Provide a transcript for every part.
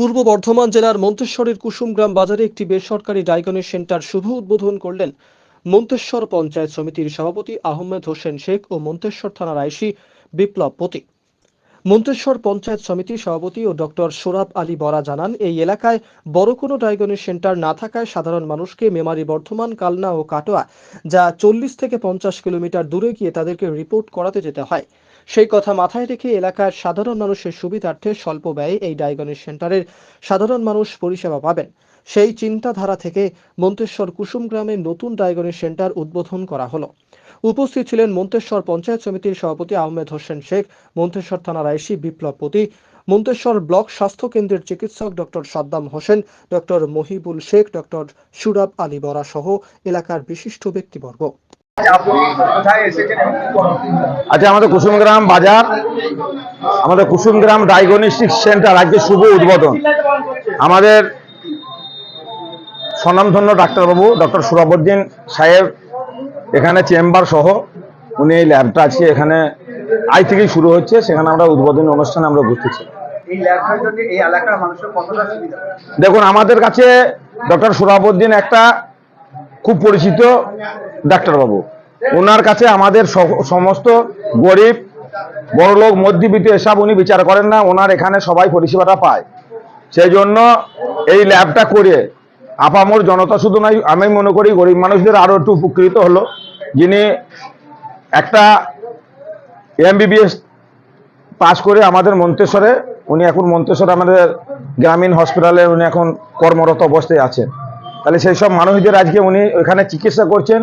পূর্ব বর্ধমান জেলার মন্তেশ্বরের কুসুমগ্রাম বাজারে একটি বেসরকারি ডায়াগনিক সেন্টার শুভ উদ্বোধন করলেন মন্তেশ্বর পঞ্চায়েত সমিতির সভাপতি আহমেদ হোসেন শেখ ও মন্তেশ্বর থানার আইসি বিপ্লব পতি। মন্তেশ্বর পঞ্চায়েত সমিতির সভাপতি ও ডক্টর সোরাব আলী বরা জানান, এই এলাকায় বড় কোনো ডায়াগনিক সেন্টার না থাকায় সাধারণ মানুষকে মেমারি বর্ধমান, কালনা ও কাটোয়া, যা চল্লিশ থেকে পঞ্চাশ কিলোমিটার দূরে গিয়ে তাদেরকে রিপোর্ট করাতে যেতে হয়। সেই কথা মাথায় রেখে এলাকার সাধারণ মানুষের সুবিধার্থে স্বল্প ব্যয়ে এই ডায়াগনিক সেন্টারের সাধারণ মানুষ পরিষেবা পাবেন। সেই চিন্তাধারা থেকে মন্তেশ্বর কুসুম গ্রামে নতুন ডায়াগনিক সেন্টার উদ্বোধন করা হলো। উপস্থিত ছিলেন মন্তেশ্বর পঞ্চায়েত সমিতির সভাপতি আহমেদ হোসেন শেখ, মন্তেশ্বর থানার আইসি বিপ্লব পতি, মন্তেশ্বর ব্লক স্বাস্থ্য কেন্দ্রের চিকিৎসক doctor Saddam Hossain, doctor Mohibul Sheikh, doctor Surab Ali Bora সহ এলাকার বিশিষ্ট ব্যক্তিবর্গ? আচ্ছা আমাদের কুসুমগ্রাম বাজার, আমাদের কুসুমগ্রাম ডায়াগনস্টিক সেন্টার আজকে শুভ উদ্বোধন আমাদের স্বনামধন্য ডাক্তারবাবু, ডক্টর সুরাবুদ্দিন সাহেব এখানে চেম্বার সহ উনি এই ল্যাবটা আজকে এখানে আজ থেকেই শুরু হচ্ছে সেখানে আমরা উদ্বোধনী অনুষ্ঠানে আমরা উপস্থিত ছিলাম। সুবিধা? দেখুন আমাদের কাছে ডক্টর সুরাবুদ্দিন একটা খুব পরিচিত ডাক্তারবাবু। ওনার কাছে আমাদের সমস্ত গরিব বড়লোক মধ্যবিত্ত এসব উনি বিচার করেন না ওনার এখানে সবাই পরিষেবাটা পায়। সেই জন্য এই ল্যাবটা করে আপামর জনতা শুধু নয় আমি মনে করি গরিব মানুষদের আরও একটু উপকৃত হলো। যিনি একটা এমবিবিএস পাস করে আমাদের মন্তেশ্বরে, উনি এখন মন্তেশ্বরে আমাদের গ্রামীণ হসপিটালে উনি এখন কর্মরত অবস্থায় আছেন। তাহলে সেই সব মানুষদের আজকে উনি ওখানে চিকিৎসা করছেন।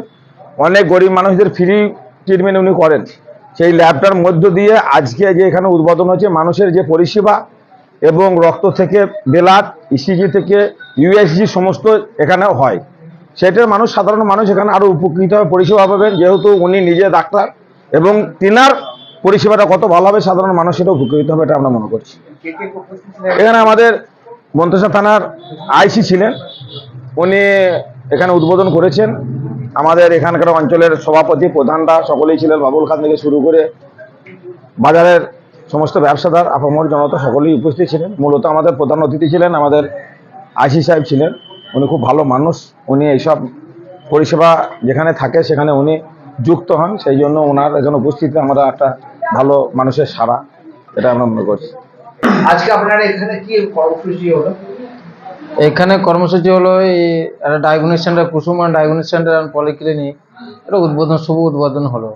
অনেক গরিব মানুষদের ফ্রি ট্রিটমেন্ট উনি করেন। সেই ল্যাবটার মধ্য দিয়ে আজকে যে এখানে উদ্বোধন হচ্ছে মানুষের যে পরিষেবা এবং রক্ত থেকে বেলাট ইসিজি থেকে ইউএসজি সমস্ত এখানে হয়। সেটার মানুষ, সাধারণ মানুষ এখানে আরও উপকৃত হবে পরিষেবা পাবেন। যেহেতু উনি নিজে ডাক্তার এবং তিনার পরিষেবাটা কত ভালো হবে, সাধারণ মানুষ সেটা উপকৃত হবে, এটা আমরা মনে করছি। এখানে আমাদের মন্তেশ্বর থানার আইসি ছিলেন। উনি এখানে উদ্বোধন করেছেন। আমাদের এখানকার অঞ্চলের সভাপতি, প্রধানরা সকলেই ছিলেন। বাবুল খান থেকে শুরু করে বাজারের সমস্ত ব্যবসাদার আপামর জনতা সকলেই উপস্থিত ছিলেন। মূলত আমাদের প্রধান অতিথি ছিলেন আমাদের আইসি সাহেব ছিলেন। উনি খুব ভালো মানুষ। উনি এইসব পরিষেবা যেখানে থাকে সেখানে উনি যুক্ত হন। সেই জন্য ওনার এখানে উপস্থিতি আমরা একটা ভালো মানুষের সারা এটা আমরা মনে করছি। আজকে আপনারা এখানে কি কর্মসূচি হলো? এখানে কর্মসূচি হলো এই একটা diagnostic centre Kusuman diagnostic centre and polyclinic এটা উদ্বোধন শুভ উদ্বোধন হলো।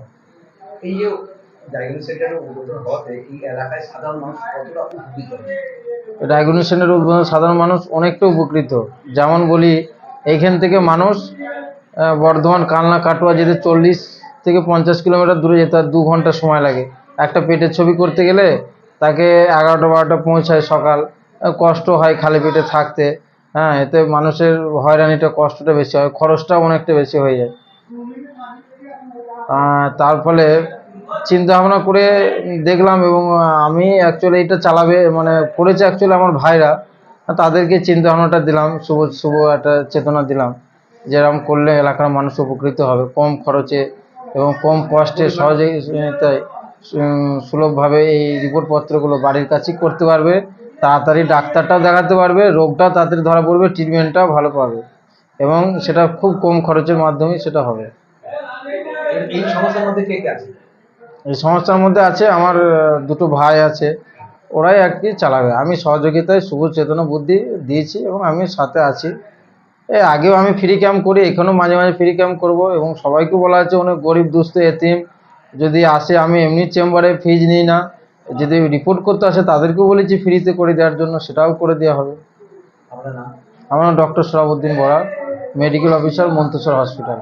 এই যে ডায়াগনোস সেন্টারের উদ্বোধন সাধারণ মানুষ উপকৃত? উদ্বোধন সাধারণ মানুষ অনেকটা উপকৃত। যেমন বলি এইখান থেকে মানুষ বর্ধমান কালনা কাটোয়া যেতে চল্লিশ থেকে পঞ্চাশ কিলোমিটার দূরে যেতে দু ঘণ্টা সময় লাগে। একটা পেটের ছবি করতে গেলে তাকে এগারোটা বারোটা পৌঁছায় সকাল। কষ্ট হয় খালি পেটে থাকতে। হ্যাঁ এতে মানুষের হয়রানিটা কষ্টটা বেশি হয়, খরচটাও অনেকটা বেশি হয়ে যায়। তার ফলে চিন্তা ভাবনা করে দেখলাম এবং আমি অ্যাকচুয়ালি এটা চালাবে মানে করেছে অ্যাকচুয়ালি আমার ভাইরা। তাদেরকে চিন্তা ভাবনাটা দিলাম, শুভ শুভ একটা চেতনা দিলাম যেরকম করলে এলাকার মানুষ উপকৃত হবে কম খরচে এবং কম কষ্টে সহজে, তাই সুলভভাবে এই রিপোর্টপত্রগুলো বাড়ির কাছেই করতে পারবে, তাড়াতাড়ি ডাক্তারটাও দেখাতে পারবে, রোগটাও তাড়াতাড়ি ধরা পড়বে ট্রিটমেন্টটাও ভালো পাবে এবং সেটা খুব কম খরচের মাধ্যমেই সেটা হবে। এই সমস্যার মধ্যে কে কে আছে? এই সংস্থার মধ্যে আছে আমার দুটো ভাই আছে। ওরাই আর কি চালাবে। আমি সহযোগিতায় শুভ চেতনা বুদ্ধি দিয়েছি এবং আমি সাথে আছি। এ আগেও আমি ফ্রি ক্যাম্প করি এখানেও মাঝে মাঝে ফ্রি ক্যাম্প করব এবং সবাইকে বলা আছে অনেক গরিব দুস্থ এতিম। যদি আসে আমি এমনি চেম্বারে ফিজ নিই না। যদি রিপোর্ট করতে আসে তাদেরকেও বলেছি ফ্রিতে করে দেওয়ার জন্য সেটাও করে দেওয়া হবে। আমার doctor Sarabuddin Bora medical officer Manteswar hospital